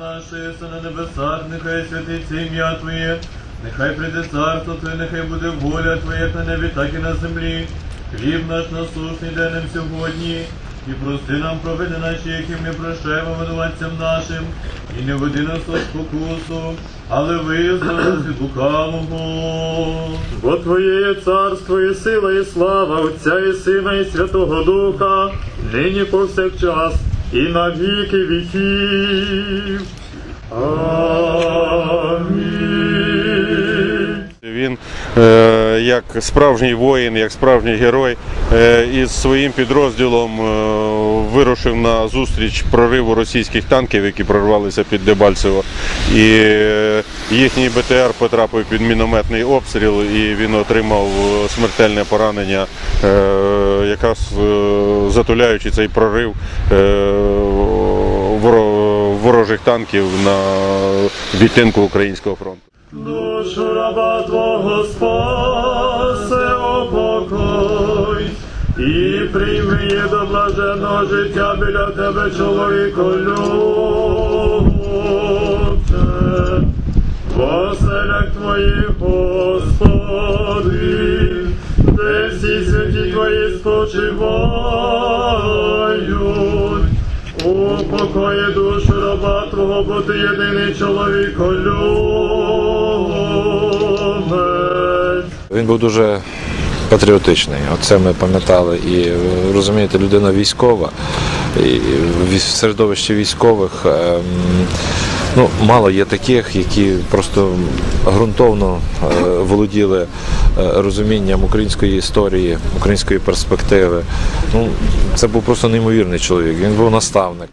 наше, єси на небесах, нехай святиться ім'я Твоє, нехай прийде царство Твоє, нехай буде воля Твоя на небі, так і на землі. Хліб наш насущний дай нам сьогодні, і прости нам провини наші, які ми прощаємо винуватцям нашим, і не веди нас у спокусу, але визволи від лукавого. Бо Твоє є царство і сила, і слава Отця і Сина, і Святого Духа, нині повсякчас, і на віки віків. Амінь. Він е, як справжній воїн, як справжній герой е, із своїм підрозділом е, вирушив на зустріч прориву російських танків, які прорвалися під Дебальцево. І е, їхній БТР потрапив під мінометний обстріл, і він отримав е, смертельне поранення, е, якраз затуляючи цей прорив ворожих танків на відтинку українського фронту. Душу раба і прийми її до блаженного життя біля тебе, чоловіко любче. В оселях твоїх, Господи, де всі святі твої спочивають. Упокої душу раба Твого, бо ти єдиний чоловіко любець. Він був дуже патріотичний. Оце ми пам'ятали. І е, розумієте, людина військова, і в середовищі військових. ем, Ну, мало є таких, які просто ґрунтовно е, володіли е, розумінням української історії, української перспективи. Ну, це був просто неймовірний чоловік. Він був наставник.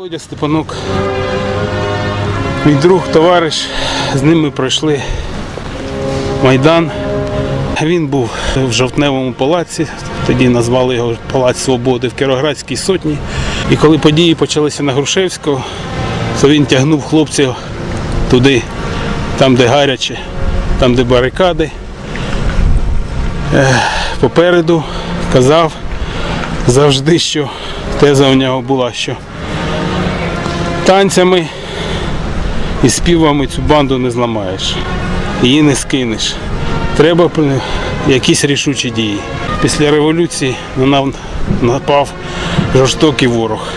Володя Степанук, мій друг, товариш, з ним ми пройшли Майдан. Він був в жовтневому палаці, тоді назвали його Палац Свободи в Кіроградській сотні. І коли події почалися на Грушевського, то він тягнув хлопців туди, там, де гаряче, там, де барикади. Попереду казав завжди, що теза у нього була, що танцями і співами цю банду не зламаєш, її не скинеш. Треба якісь рішучі дії. Після революції на нам напав жорстокий ворог.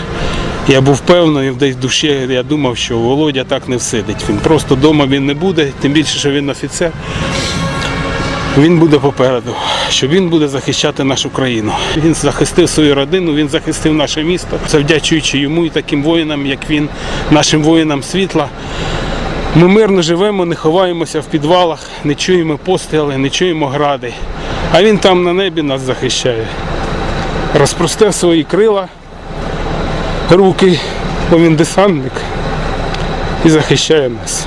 Я був певний, десь в душі я думав, що Володя так не всидить. Він просто вдома він не буде, тим більше, що він офіцер. Він буде попереду, що він буде захищати нашу країну. Він захистив свою родину, він захистив наше місто, завдячуючи йому і таким воїнам, як він, нашим воїнам світла. Ми мирно живемо, не ховаємося в підвалах, не чуємо постріли, не чуємо гради. А він там на небі нас захищає. Розпростив свої крила, руки, бо він десантник і захищає нас.